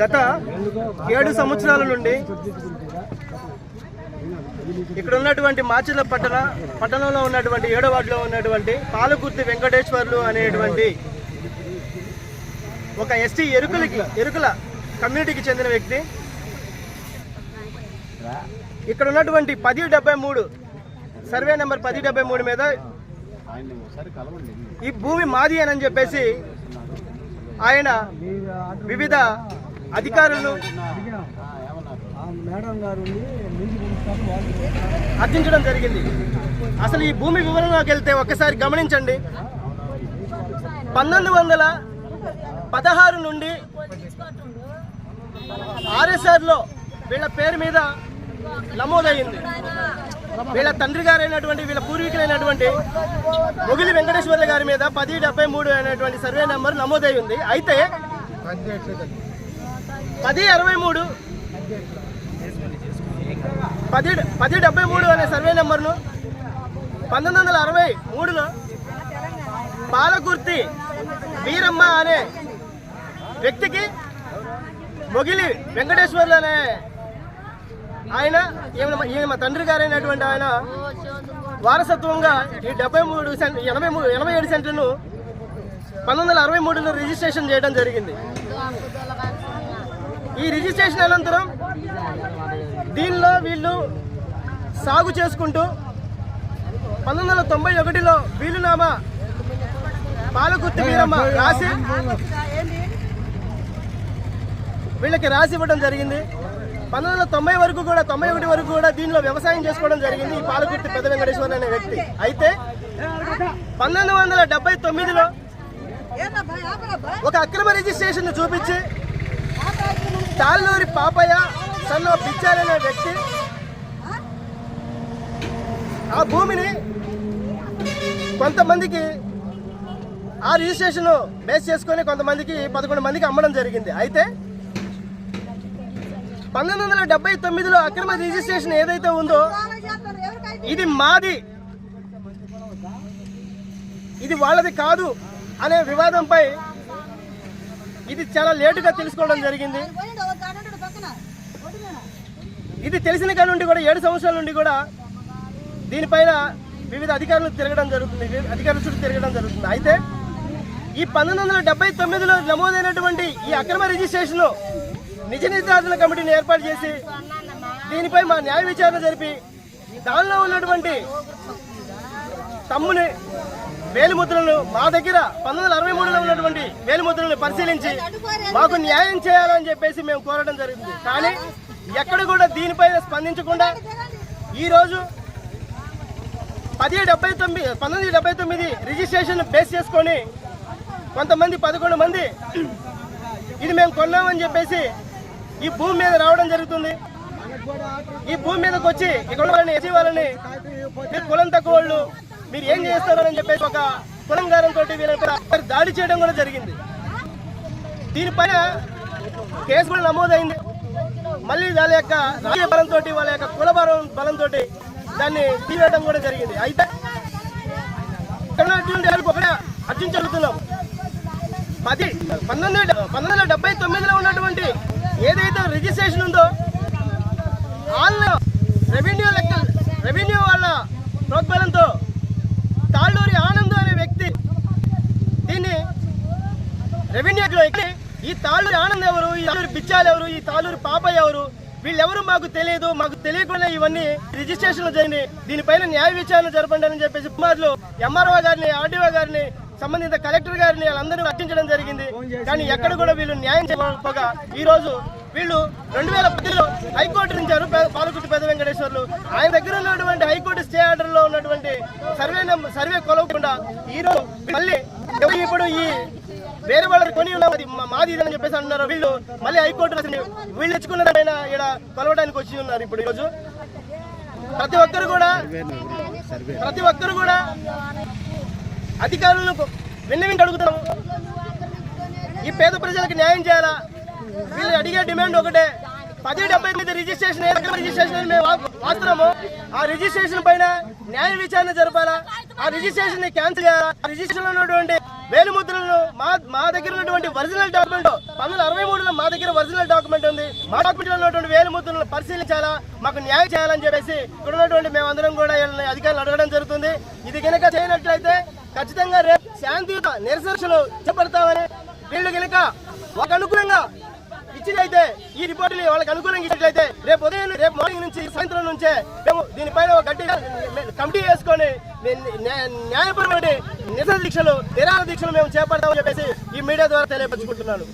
గత ఏడు సంవత్సరాల నుండి ఇక్కడ ఉన్నటువంటి మాచిల పట్టణ పట్టణంలో ఉన్నటువంటి ఏడో వార్డులో ఉన్నటువంటి పాలకుర్తి వెంకటేశ్వర్లు అనేటువంటి ఒక ఎస్టీ ఎరుకులకి ఎరుకుల కమ్యూనిటీకి చెందిన వ్యక్తి. ఇక్కడ ఉన్నటువంటి పది డెబ్బై మూడు సర్వే నెంబర్ పది డెబ్బై మూడు మీద ఈ భూమి మాది అని చెప్పేసి ఆయన వివిధ అధికారులు? అర్థించడం జరిగింది. అసలు ఈ భూమి వివరంలోకి వెళ్తే ఒక్కసారి గమనించండి. పంతొమ్మిది వందల పదహారు నుండి ఆర్ఎస్ఆర్లో వీళ్ళ పేరు మీద నమోదయ్యింది. వీళ్ళ తండ్రి గారైనటువంటి వీళ్ళ పూర్వీకులైనటువంటి మొగిలి వెంకటేశ్వర్ల గారి మీద పది డెబ్బై మూడు అనేటువంటి సర్వే నెంబర్ నమోదై ఉంది అయితే పది అరవై మూడు. పది పది డెబ్బై మూడు అనే సర్వే నెంబర్ను పంతొమ్మిది వందల అరవై మూడులో పాలకుర్తి వీరమ్మ అనే వ్యక్తికి మొగిలి వెంకటేశ్వర్లు అనే ఆయన ఈయన ఈయన మా తండ్రి గారైనటువంటి ఆయన వారసత్వంగా ఈ డెబ్బై మూడు సెంట్ ఎనభై మూడు ఎనభై ఏడు సెంట్లను పంతొమ్మిది వందల అరవై మూడులో రిజిస్ట్రేషన్ చేయడం జరిగింది. ఈ రిజిస్ట్రేషన్ అనంతరం దీనిలో వీళ్ళు సాగు చేసుకుంటూ పంతొమ్మిది వందల తొంభై ఒకటిలో వీలునామా పాలకుర్తి వీరమ్మ రాసి వీళ్ళకి రాసి ఇవ్వడం జరిగింది. పంతొమ్మిది వందల తొంభై వరకు కూడా తొంభై ఒకటి వరకు కూడా దీనిలో వ్యవసాయం చేసుకోవడం జరిగింది. ఈ పాలకుర్తి పెద్ద వెంకటేశ్వర అనే వ్యక్తి. అయితే పంతొమ్మిది వందల డెబ్బై తొమ్మిదిలో ఒక అక్రమ రిజిస్ట్రేషన్ చూపించి తాళ్ళూరి పాపయ్య సన్న పిచ్చారనే వ్యక్తి. ఆ భూమిని కొంతమందికి ఆ రిజిస్ట్రేషన్ బేస్ చేసుకొని కొంతమందికి పదకొండు మందికి అమ్మడం జరిగింది. అయితే పంతొమ్మిది వందల డెబ్బై తొమ్మిదిలో అక్రమ రిజిస్ట్రేషన్ ఏదైతే ఉందో ఇది మాది. ఇది వాళ్ళది కాదు అనే వివాదంపై ఇది చాలా లేటుగా తెలుసుకోవడం జరిగింది. ఇది తెలిసిన కాడి నుండి కూడా ఏడు సంవత్సరాల నుండి కూడా దీనిపైన వివిధ అధికారులు తిరగడం జరుగుతుంది. అధికారుల చుట్టూ తిరగడం జరుగుతుంది. అయితే ఈ పంతొమ్మిది వందల డెబ్బై తొమ్మిదిలో నమోదైనటువంటి ఈ అక్రమ రిజిస్ట్రేషన్ నిజ నిర్ధారణ కమిటీని ఏర్పాటు చేసి దీనిపై మా న్యాయ విచారణ జరిపి దానిలో ఉన్నటువంటి తమ్ముని వేలిముద్రలను మా దగ్గర పంతొమ్మిది వందల అరవై మూడులో ఉన్నటువంటి వేలిముద్రలను పరిశీలించి మాకు న్యాయం చేయాలని చెప్పేసి మేము కోరడం జరిగింది కానీ ఎక్కడ కూడా దీనిపైన స్పందించకుండా ఈరోజు పది డెబ్బై తొమ్మిది పంతొమ్మిది డెబ్బై తొమ్మిది రిజిస్ట్రేషన్ బేస్ చేసుకొని కొంతమంది పదకొండు మంది ఇది మేము కొన్నామని చెప్పేసి ఈ భూమి మీద రావడం జరుగుతుంది. ఈ భూమి మీదకి వచ్చి ఇక్కడ వాళ్ళని వాళ్ళని మీరు కులం తక్కువ వాళ్ళు మీరు ఏం చేస్తారని చెప్పేసి ఒక కులం గారంతో వీళ్ళపై దాడి చేయడం కూడా జరిగింది. దీనిపైన కేసు కూడా నమోదైంది. మళ్ళీ వాళ్ళ యొక్క రాజకీయ బలంతో వాళ్ళ యొక్క కుల బలం బలంతో దాన్ని తీయడం కూడా జరిగింది. అయితే ఇక్కడ ఉన్నటువంటి ఒకటే అర్జున్ పది పంతొమ్మిది పంతొమ్మిది వందల డెబ్బై తొమ్మిదిలో ఉన్నటువంటి ఏదైతే రిజిస్ట్రేషన్ ఉందో వాళ్ళ రెవెన్యూ లెక్క రెవెన్యూ వాళ్ళ ప్రోద్బలంతో తాళ్ళూరి ఆనంద్ అనే వ్యక్తి దీన్ని రెవెన్యూలో ఎక్కి ఈ తాళ్ళూరి ఆనంద్ ఎవరు? ఈ తాళ్ళూరి బిచ్చాలు ఎవరు? ఈ తాళ్ళూరి పాపయ్య ఎవరు? వీళ్ళెవరు మాకు తెలియదు మాకు తెలియకుండా ఇవన్నీ రిజిస్ట్రేషన్లు జరిగింది దీనిపైన న్యాయ విచారణ జరపండి అని చెప్పేసి కుమార్లు ఎంఆర్ఓ గారిని ఆర్డీఓ గారిని సంబంధిత కలెక్టర్ గారిని వాళ్ళందరినీ రక్షించడం జరిగింది. కానీ ఎక్కడ కూడా వీళ్ళు న్యాయం చేయకపోగా ఈ రోజు వీళ్ళు రెండు వేల పదిలో హైకోర్టు నుంచి అరు- పాలకుర్తి పెద్ద వెంకటేశ్వర్లు ఆయన దగ్గర ఉన్నటువంటి హైకోర్టు స్టే ఆర్డర్లో ఉన్నటువంటి సర్వే సర్వే కొలవకుండా ఈ రోజు మళ్ళీ ఎవరు ఇప్పుడు ఈ వేరే వాళ్ళకి కొని ఉన్నది ఇదని ఇది అని చెప్పేసి అంటున్నారు. వీళ్ళు మళ్ళీ హైకోర్టు అసలు వీళ్ళు తెచ్చుకున్న పైన ఇక్కడ కొలవడానికి వచ్చి ఉన్నారు ఇప్పుడు ఈరోజు ప్రతి ఒక్కరు కూడా ప్రతి ఒక్కరు కూడా అధికారులను విన్నవించి అడుగుతాము ఈ పేద ప్రజలకు న్యాయం చేయాలా? వీళ్ళు అడిగే డిమాండ్ ఒకటే. పది డెబ్బై ఎనిమిది రిజిస్ట్రేషన్ ఏ రిజిస్ట్రేషన్ మేము వా- ఆ రిజిస్ట్రేషన్ పైన న్యాయ విచారణ జరపాలా? ఆ రిజిస్ట్రేషన్ క్యాన్సిల్ చేయాలా? ఆ రిజిస్ట్రేషన్ ఉన్నటువంటి వేలిముద్రలను మా మా దగ్గర ఉన్నటువంటి ఒరిజినల్ డాక్యుమెంట్ పంతొమ్మిది అరవై మూడులో మా దగ్గర ఒరిజినల్ డాక్యుమెంట్ ఉంది. మా డాక్యుమెంట్లో ఉన్నటువంటి వేలిముద్రలను పరిశీలించాలా? మాకు న్యాయం చేయాలని చెప్పేసి ఇక్కడ ఉన్నటువంటి మేమందరం కూడా అధికారులు అడగడం జరుగుతుంది. ఇది కనుక చేయనట్లయితే ఖచ్చితంగా రేపు శాంతియుత నిరసనలు చేపడతామని వీళ్ళు కనుక ఒక అనుకూలంగా ఇచ్చినైతే ఈ రిపోర్టులు వాళ్ళకి అనుకూలంగా ఇచ్చినట్లయితే రేపు ఉదయం రేపు మార్నింగ్ నుంచి సాయంత్రం నుంచే మేము దీనిపై కమిటీ వేసుకొని న్యాయపరమైన నిరసన దీక్షలు నిరాహార దీక్షలు మేము చేపడతామని చెప్పేసి ఈ మీడియా ద్వారా తెలియపరచుకుంటున్నాను.